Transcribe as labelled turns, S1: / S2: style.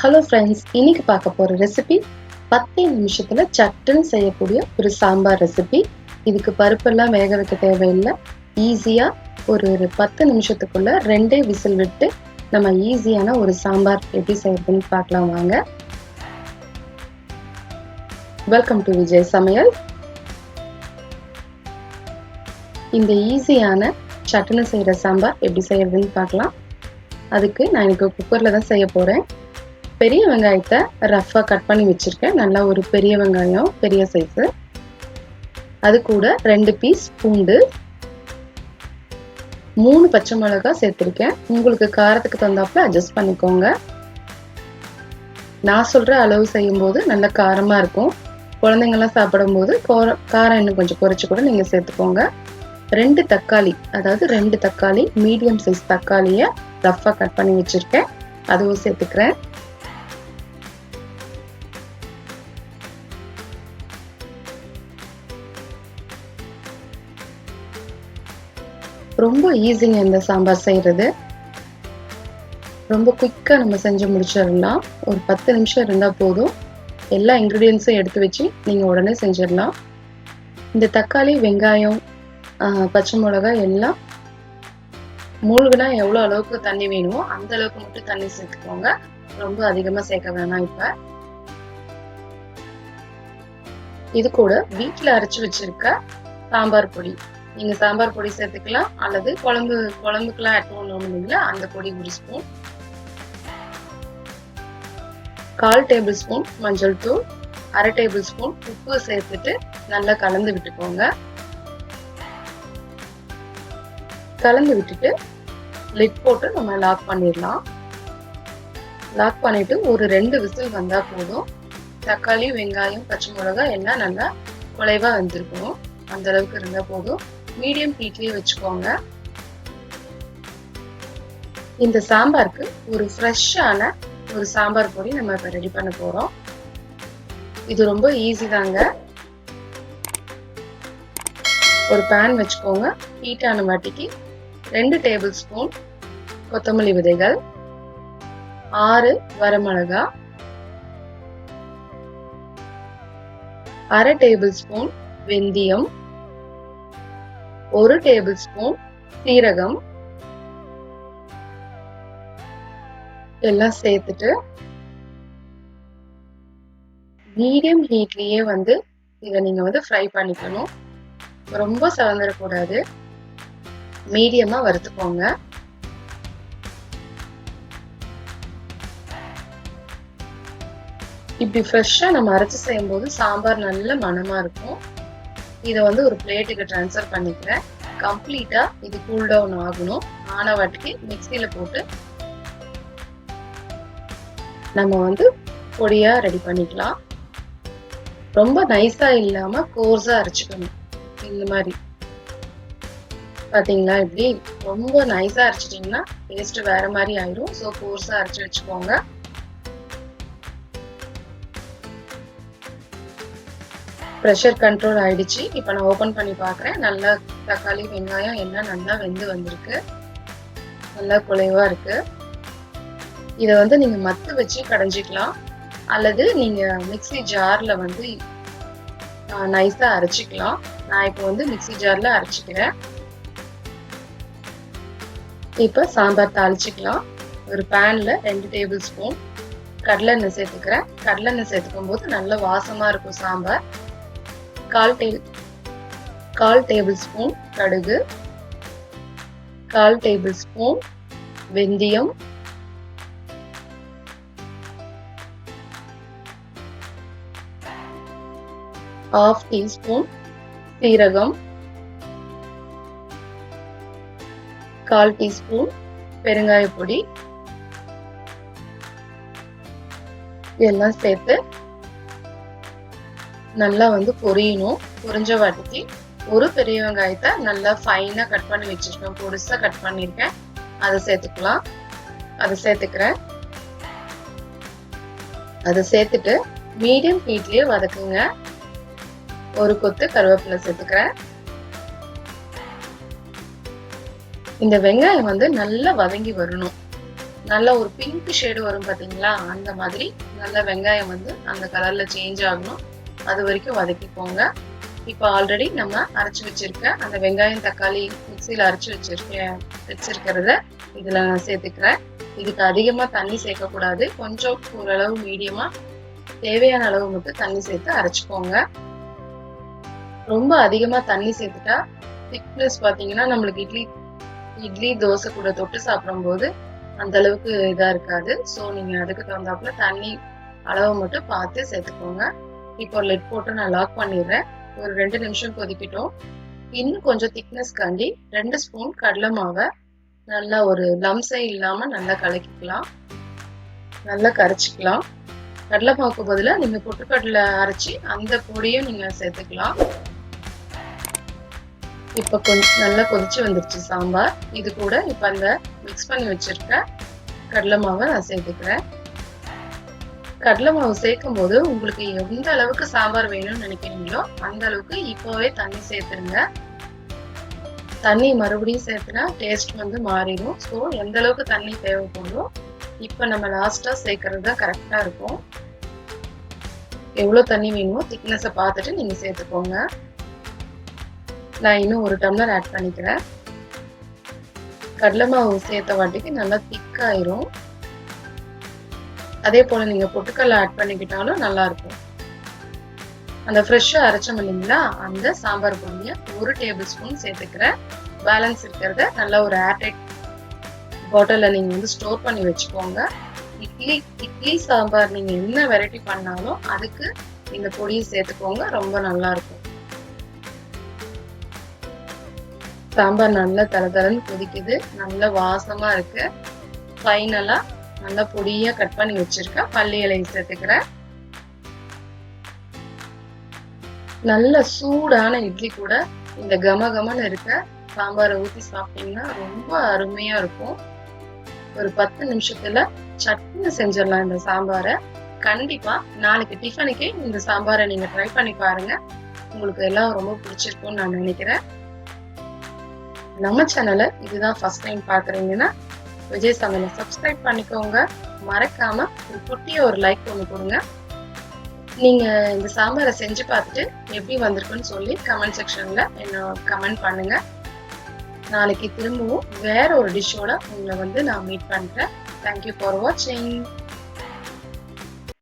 S1: Hello friends இன்னைக்கு பார்க்க போகிற ரெசிபி பத்தே நிமிஷத்தில் சட்டுன்னு செய்யக்கூடிய ஒரு சாம்பார் ரெசிபி இதுக்கு பருப்பெல்லாம் வேக வைக்க தேவையில்லை. ஈஸியாக ஒரு ஒரு பத்து நிமிஷத்துக்குள்ள ரெண்டே விசில் விட்டு நம்ம ஈஸியான ஒரு சாம்பார் எப்படி செய்யறதுன்னு பார்க்கலாம் வாங்க. வெல்கம் டு விஜய் சமையல் இந்த ஈஸியான சட்டுன்னு செய்கிற சாம்பார் எப்படி செய்யறதுன்னு பார்க்கலாம். அதுக்கு நான் எனக்கு குக்கரில் தான் செய்ய போகிறேன் பெரிய வெங்காயத்தை ரஃப்பாக கட் பண்ணி வச்சுருக்கேன். நல்லா ஒரு பெரிய வெங்காயம் பெரிய சைஸு அது கூட ரெண்டு பீஸ் பூண்டு. மூணு பச்சை மிளகா சேர்த்துருக்கேன். உங்களுக்கு காரத்துக்கு தந்தாப்புல அட்ஜஸ்ட் பண்ணிக்கோங்க. நான் சொல்கிற அளவு செய்யும்போது நல்ல காரமாக இருக்கும். குழந்தைங்கள்லாம் சாப்பிடும்போது காரம் இன்னும் கொஞ்சம் குறைச்சி கூட நீங்கள் சேர்த்துக்கோங்க. ரெண்டு தக்காளி அதாவது ரெண்டு தக்காளி மீடியம் சைஸ் தக்காளியை ரஃப்பாக கட் பண்ணி வச்சுருக்கேன். அதுவும் சேர்த்துக்கிறேன். ரொம்ப ஈஸிங்க இந்த சாம்பார் செய்கிறது ரொம்ப குயிக்காக நம்ம செஞ்சு முடிச்சிடலாம் ஒரு பத்து நிமிஷம் இருந்தால் போதும். எல்லா இன்க்ரீடியன்ஸும் எடுத்து வச்சு நீங்கள் உடனே செஞ்சிடலாம். இந்த தக்காளி வெங்காயம் பச்சை மிளகாய் எல்லாம் மூழ்கினா எவ்வளோ அளவுக்கு தண்ணி வேணுமோ அந்த அளவுக்கு மட்டும் தண்ணி சேர்த்துக்கோங்க. ரொம்ப அதிகமாக சேர்க்க வேணாம் இப்போ. இது கூட வீட்டில் அரைச்சி வச்சிருக்க சாம்பார் பொடி. நீங்க சாம்பார் பொடி சேர்த்துக்கலாம் அல்லது குழம்பு குழம்புக்கெல்லாம் ஆட் பண்ணணும்ல அந்த பொடி ஒரு ஸ்பூன் கால் டேபிள் ஸ்பூன் மஞ்சள் தூள் அரை டேபிள் ஸ்பூன் உப்பு சேர்த்துட்டு நல்லா கலந்து விட்டுக்கோங்க. கலந்து விட்டுட்டு லிட் போட்டு நம்ம லாக் பண்ணிடலாம். லாக் பண்ணிட்டு ஒரு ரெண்டு விசில் வந்தா போதும். தக்காளி வெங்காயம் பச்சை மிளகாய் எல்லாம் நல்லா குலைவா வந்திருக்கணும் அந்த அளவுக்கு இருந்தா போதும். மீடியம் ஹீட்லயே வச்சுக்கோங்க. இந்த சாம்பாருக்கு ஒரு ஃப்ரெஷ்ஷான ஒரு சாம்பார் பொடி நம்ம இப்போ ரெடி பண்ண போகிறோம் இது ரொம்ப ஈஸி தாங்க. ஒரு பேன் வச்சுக்கோங்க. ஹீட்டான வாட்டிக்கு ரெண்டு டேபிள் ஸ்பூன் கொத்தமல்லி விதைகள் ஆறு வரமிளகா அரை டேபிள் ஸ்பூன் வெந்தயம் ஒரு டேபிள் ஸ்பூன் சீரகம். எல்லாம் சேர்த்துட்டு மீடியம் ஹீட்லயே வந்து இதை நீங்க வந்து ஃப்ரை பண்ணிக்கணும். ரொம்ப சவந்துடக்கூடாது மீடியமா வறுத்துக்கோங்க. இப்படி ஃப்ரெஷ்ஷாக நம்ம அரைச்சி செய்யும்போது சாம்பார் நல்ல மனமாக இருக்கும். இதை வந்து ஒரு பிளேட்டுக்கு ட்ரான்ஸ்ஃபர் பண்ணிக்கிறேன். கம்ப்ளீட்டாக இது கூல் டவுன் ஆகணும். ஆன வாட்டிக்கு மிக்சியில் போட்டு நம்ம வந்து பொடியாக ரெடி பண்ணிக்கலாம். ரொம்ப நைஸாக இல்லாமல் கோர்ஸாக அரைச்சிக்கணும். இந்த மாதிரி. பார்த்தீங்களா இப்படி ரொம்ப நைஸாக அரைச்சிட்டிங்கன்னா டேஸ்ட் வேற மாதிரி ஆயிரும். ஸோ கோர்ஸாக அரைச்சி வச்சுக்கோங்க. ப்ரெஷர் கண்ட்ரோல் ஆயிடுச்சு. இப்போ நான் ஓப்பன் பண்ணி பார்க்குறேன் நல்லா தக்காளி வெங்காயம் எல்லாம் நல்லா வெந்து வந்திருக்கு. நல்லா குலைவாக இருக்குது இதை வந்து நீங்கள் மத்து வச்சு கடைஞ்சிக்கலாம். அல்லது நீங்கள் மிக்சி ஜாரில் வந்து நைஸாக அரைச்சிக்கலாம். நான் இப்போ வந்து மிக்சி ஜாரில் அரைச்சிக்கிறேன். இப்போ சாம்பார் தாளிச்சிக்கலாம். ஒரு பேனில் ரெண்டு டேபிள் ஸ்பூன் கடலெண்ணெய் சேர்த்துக்கிறேன். கடலெண்ணெய் சேர்த்துக்கும் போது நல்ல வாசமாக இருக்கும் சாம்பார். கால் டே கால் டேபிள் ஸ்பூன் கடுகு கால் டேபிள் ஸ்பூன் வெந்தயம் ஆஃப் டீஸ்பூன் சீரகம் கால் டீஸ்பூன் பெருங்காய பொடி இதெல்லாம் சேர்த்து நல்லா வந்து பொரியணும். பொரிஞ்ச வாட்டிக்கு ஒரு பெரிய வெங்காயத்தை நல்லா ஃபைனா கட் பண்ணி வச்சிருக்கேன். பொடிசா கட் பண்ணிருக்கேன். அதை சேர்த்துக்கலாம். அதை சேர்த்துக்கிறேன். அதை சேர்த்துட்டு மீடியம் ஹீட்லயே வதக்குங்க. ஒரு கொத்து கருவேப்பிலை சேர்த்துக்கிறேன். இந்த வெங்காயம் வந்து நல்லா வதங்கி வரணும். நல்லா ஒரு பிங்க் ஷேடு வரும் பார்த்தீங்களா அந்த மாதிரி நல்ல வெங்காயம் வந்து அந்த கலரில் சேஞ்ச் ஆகணும். அது வரைக்கும் வதக்கிக்கோங்க. இப்போ ஆல்ரெடி நம்ம அரைச்சி வச்சிருக்க அந்த வெங்காயம் தக்காளி மிக்சியில் அரைச்சி வச்சிருக்க வச்சிருக்கிறத இதில் நான் சேர்த்துக்கிறேன். இதுக்கு அதிகமாக தண்ணி சேர்க்கக்கூடாது. கொஞ்சம் ஓரளவு மீடியமாக தேவையான அளவு மட்டும் தண்ணி சேர்த்து அரைச்சிக்கோங்க. ரொம்ப அதிகமாக தண்ணி சேர்த்துட்டா திக்னஸ் பார்த்தீங்கன்னா நம்மளுக்கு இட்லி இட்லி தோசை கூட தொட்டு சாப்பிடும்போது அந்த அளவுக்கு இதாக இருக்காது. ஸோ நீங்கள் அதுக்கு தகுந்தாப்புல தண்ணி அளவு மட்டும் பார்த்து சேர்த்துக்கோங்க. இப்போ லெட் போட்டு நான் லாக் பண்ணிடுறேன். ஒரு ரெண்டு நிமிஷம் கொதிக்கட்டும். இன்னும் கொஞ்சம் திக்னஸ் காண்டி ரெண்டு ஸ்பூன் கடலை மாவை நல்லா ஒரு லம்ஸே இல்லாமல் நல்லா கலக்கிக்கலாம். நல்லா கரைச்சிக்கலாம். கடலை மாவுக்கு பதிலாக நீங்கள் பொட்டுக்கடலை அரைச்சி அந்த பொடியும் நீங்கள் சேர்த்துக்கலாம். இப்போ கொஞ்சம் நல்லா கொதிச்சு வந்துருச்சு சாம்பார். இது கூட இப்போ அந்த மிக்ஸ் பண்ணி வச்சிருக்க கடலை மாவை நான் சேர்த்துக்கிறேன். கடலை மாவு சேர்க்கும் போது உங்களுக்கு எந்த அளவுக்கு சாம்பார் வேணும்னு நினைக்கிறீங்களோ அந்த அளவுக்கு இப்போவே தண்ணி சேர்த்துருங்க. தண்ணி மறுபடியும் சேர்த்துனா டேஸ்ட் வந்து மாறிடும். ஸோ எந்த அளவுக்கு தண்ணி தேவைப்படுதோ இப்போ நம்ம லாஸ்டா சேர்க்கறது தான் கரெக்டாக இருக்கும். எவ்வளோ தண்ணி வேணுமோ திக்னஸை பார்த்துட்டு நீங்கள் சேர்த்துக்கோங்க. நான் இன்னும் ஒரு டம்ளர் ஆட் பண்ணிக்கிறேன். கடலை மாவு சேர்த்த வாட்டிக்கு நல்லா திக்காயிரும் அதே போல் நீங்கள் பொட்டுக்கல்ல ஆட் பண்ணிக்கிட்டாலும் நல்லா இருக்கும் அந்த ஃப்ரெஷ்ஷாக அரைச்சோம் இல்லைங்களா? அந்த சாம்பார் பொடியை ஒரு டேபிள் ஸ்பூன் சேர்த்துக்கிறேன் பேலன்ஸ் இருக்கிறத நல்லா ஒரு ஏர்டைட் பாட்டிலில் நீங்கள் வந்து ஸ்டோர் பண்ணி வச்சுக்கோங்க. இட்லி இட்லி சாம்பார் நீங்கள் என்ன வெரைட்டி பண்ணாலும் அதுக்கு இந்த பொடியை சேர்த்துக்கோங்க ரொம்ப நல்லா இருக்கும் சாம்பார் நல்லா தரதரன்னு கொதிக்குது நல்ல வாசமாக இருக்கு. ஃபைனலாக நல்லா பொடியா கட் பண்ணி வச்சிருக்கேன் பல்லி இலையை சேர்த்துக்கிறேன் நல்ல சூடான இட்லி கூட இந்த கம கமன்னு இருக்க சாம்பாரை ஊற்றி சாப்பிட்டீங்கன்னா ரொம்ப அருமையா இருக்கும். ஒரு பத்து நிமிஷத்துல சட்னி செஞ்சிடலாம் இந்த சாம்பாரை. கண்டிப்பா நாளைக்கு டிஃபனுக்கே இந்த சாம்பாரை நீங்க ட்ரை பண்ணி பாருங்க. உங்களுக்கு எல்லாம் ரொம்ப பிடிச்சிருக்கும்னு நான் நினைக்கிறேன். நம்ம சேனலை இதுதான் ஃபர்ஸ்ட் டைம் பாக்குறீங்கன்னா விஜய் சமையலை சப்ஸ்கிரைப் பண்ணிக்கோங்க. மறக்காம ஒரு குட்டிய ஒரு லைக் ஒன்று கொடுங்க. நீங்க இந்த சாம்பாரை செஞ்சு பார்த்துட்டு எப்படி வந்திருக்குன்னு சொல்லி கமெண்ட் செக்ஷன்ல என்ன கமெண்ட் பண்ணுங்க. நாளைக்கு திரும்பவும் வேற ஒரு டிஷ்ஷோட உங்களை வந்து நான் மீட் பண்றேன். தேங்க்யூ ஃபார் வாட்சிங்